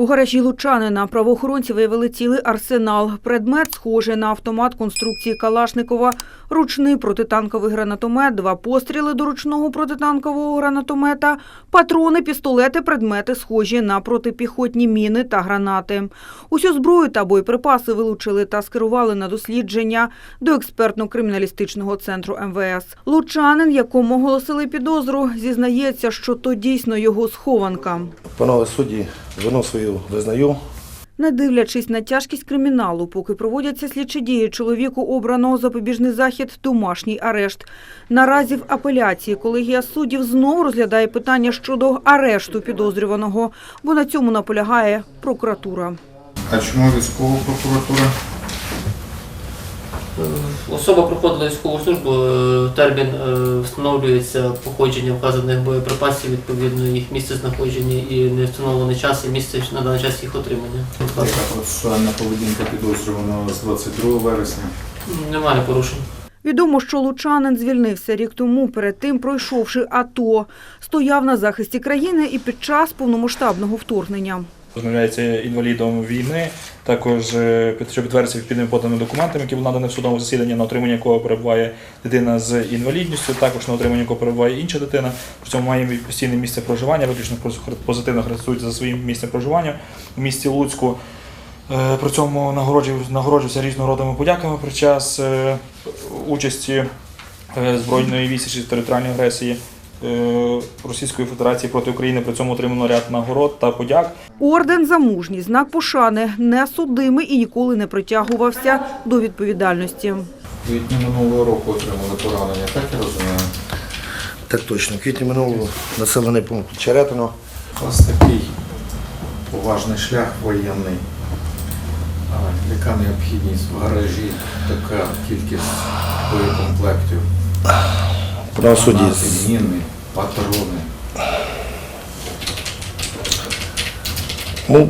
У гаражі Лучанина правоохоронці виявили цілий арсенал. Предмет схожий на автомат конструкції Калашникова, ручний протитанковий гранатомет, два постріли до ручного протитанкового гранатомета, патрони, пістолети, предмети схожі на протипіхотні міни та гранати. Усю зброю та боєприпаси вилучили та скерували на дослідження до експертно-криміналістичного центру МВС. Лучанин, якому оголосили підозру, зізнається, що то дійсно його схованка. Панове судді, вину свою визнаю. Не дивлячись на тяжкість криміналу, поки проводяться слідчі дії, чоловіку обрано запобіжний захід – домашній арешт. Наразі в апеляції колегія суддів знову розглядає питання щодо арешту підозрюваного, бо на цьому наполягає прокуратура. А чому військова прокуратура? Особа проходила військову службу, е, термін е, встановлюється походження вказаних боєприпасів, відповідно їх місце знаходження і не встановлений час і місце на даний час їх отримання. Яка процесуальна поведінка підозрюваного з 22 вересня? Немає порушень. Відомо, що Лучанин звільнився рік тому, перед тим пройшовши АТО, стояв на захисті країни і під час повномасштабного вторгнення. Визнавляється інвалідом війни, також е, що підтвердиться відповідними поданими документами, які були надані в судовому засіданні, на отримання якого перебуває дитина з інвалідністю, також на отримання якого перебуває інша дитина. При цьому має постійне місце проживання, виключно позитивно характеризується за своїм місцем проживання в місті Луцьку. Е, При цьому різного родами подяками під час е, участі збройної відсічі територіальної агресії Російської Федерації проти України. При цьому отримано ряд нагород та подяк. Орден за мужність, знак пошани, не судимий і ніколи не притягувався до відповідальності. Квітні минулого року отримали поранення, так я розумію? Так точно. Квітні минулого населений пункт Черетино. У вас такий поважний шлях воєнний. Яка необхідність в гаражі, така кількість боєкомплектів? Панове судді, Гранати, міни, патрони. ну,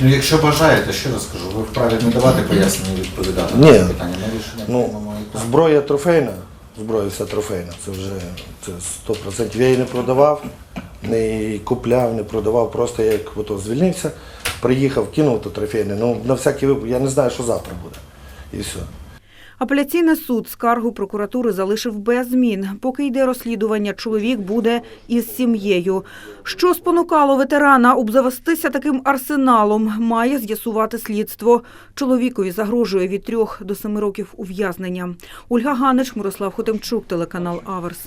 Ну, якщо бажаєте, ще раз кажу, ви вправі не давати пояснення і відповідати Ні. на це питання. Ми рішення ну, і так. зброя трофейна. Зброя вся трофейна. Це вже це 100%. Я її не продавав, не купляв, не продавав. Просто я як ото звільнився, приїхав, кинув то трофейне. Ну, на всякий випадок, я не знаю, що завтра буде. І все. Апеляційний суд скаргу прокуратури залишив без змін. Поки йде розслідування, чоловік буде із сім'єю. Що спонукало ветерана обзавестися таким арсеналом, має з'ясувати слідство. Чоловікові загрожує від трьох до семи років ув'язнення. Ольга Ганич, Мирослав Хотемчук, телеканал Аверс.